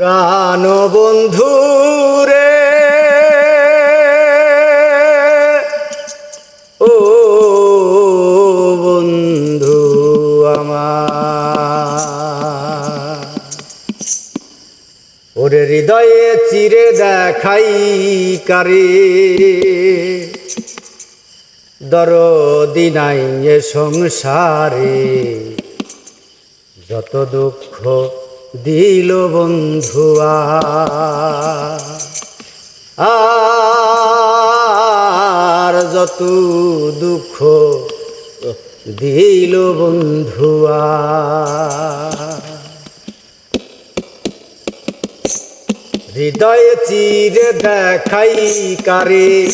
প্রাণ বন্ধু রে ও বন্ধু আমার। ওরে হৃদয়ে চিরে দেখাই কারে। দরদি নাই সংসারে। যত দুঃখ দিল বন্ধুয়া আর যত দুঃখ দিল বন্ধুয়া হৃদয়ে চিরে দেখাই কারে,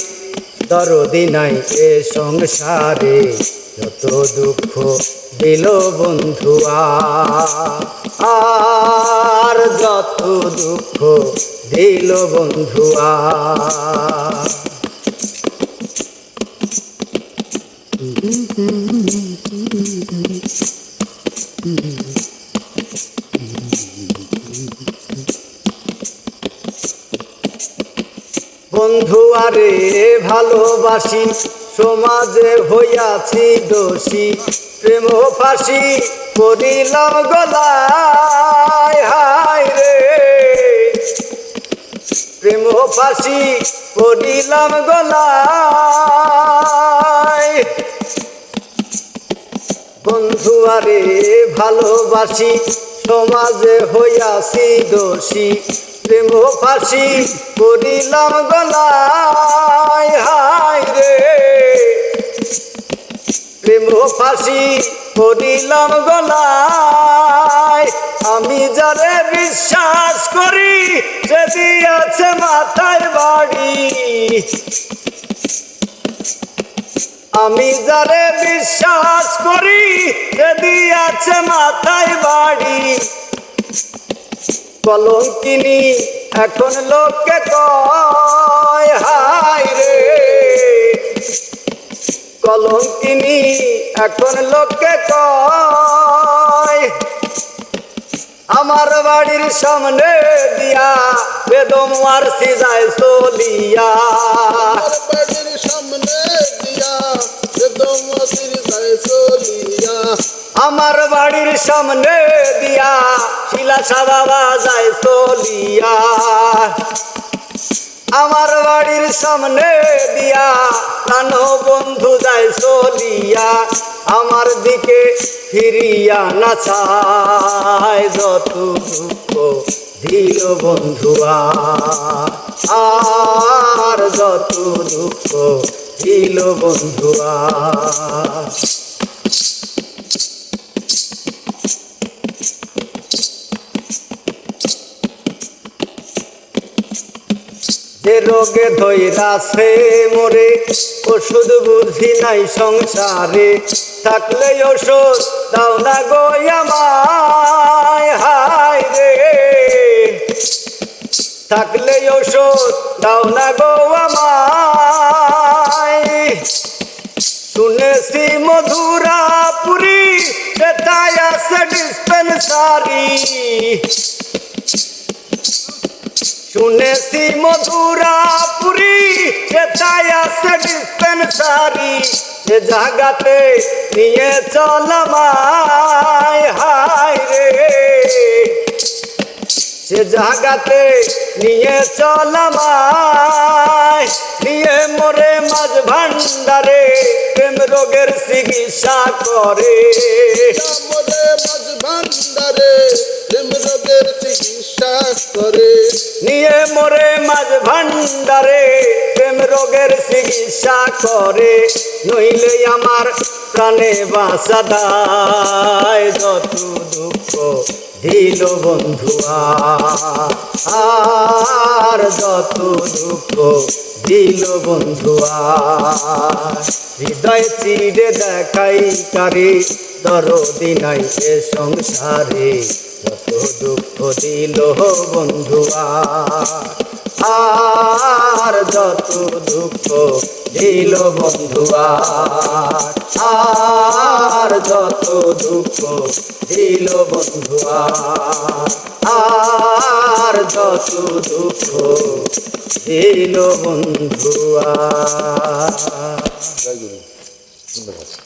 দরদি নাই এ সংসারে, যত দুঃখ দিল বন্ধুয়া আর যত দুঃখ দিল বন্ধুয়া বন্ধু আরে ভালোবাসি সমাজে হইয়াছি দোষী। প্রেম ফাঁসি করিলাম গলায়, হায় রে। প্রেম ফাঁসি করিলাম গলায়। বন্ধু, আরে ভালোবাসি, সমাজে হইয়াছি দোষী। প্রেম ফাঁসি করিলাম গলায়, হায় রে। প্রেম ফাঁসি করিলাম গলায়। আমি যারে বিশ্বাস করি, সে দিয়েছে মাথায় বাড়ি। আমি যারে বিশ্বাস করি, সে দিয়েছে মাথায় বাড়ি। কলঙ্কিনী এখন লোককে কয়, হায় রে। কলঙ্কিনী এখন লোককে কয় আমার বাড়ির সামনে দিয়া বেদম আর সিজায় চলিয়া। বাড়ির সামনে দিয়া একদম অসির যায় চলিয়া। আমার বাড়ির সামনে দিয়া শিলা সাবাবা যায় চলিয়া। আমার বাড়ির সামনে দিয়া প্রাণ বন্ধু যায় চলিয়া, আমার দিকে ফিরিয়া না চায় যত দুঃখ দিল বন্ধুয়া আর যত দুঃখ দিল বন্ধুয়া যে রোগে ধৈরাছে মোরে, ওষুধ বুদ্ধি নাই সংসারে থাকলে ওষুধ দাও না গো আমায়, হায় রে। থাকলে ওষুধ দাও না গো আমায়। শুনেছি মধুরাপুরি সেটাই আছে ডিসপেন্সারি শুনেছি মধুরাপুরি সেটাই আছে ডিসপেন্সারি সে জায়গাতে নিয়ে চল আমায়, হায় রে। সে জায়গাতে নিয়ে চল আমায়, নিয়ে মোরে মাঝ ভান্ডারে প্রেম রোগের চিকিৎসা করে। চিকিৎসা করে। নিয়ে মোরে মাঝ ভান্ডারে, প্রেম রোগের চিকিৎসা করে। নইলে আমার প্রাণে বাসা দায়। যত দুঃখ দিল বন্ধুয়া আর যত দুঃখ দিল বন্ধুয়া হৃদয় চিরে দেখাই কারে দরদি নাই সংসারে দুঃখ দিল বন্ধুয়া আর যত দুঃখ দিল বন্ধুয়া আর যত দুঃখ দিল বন্ধুয়া আর যত দুঃখ দিল বন্ধুয়া জয় ধন্যবাদ।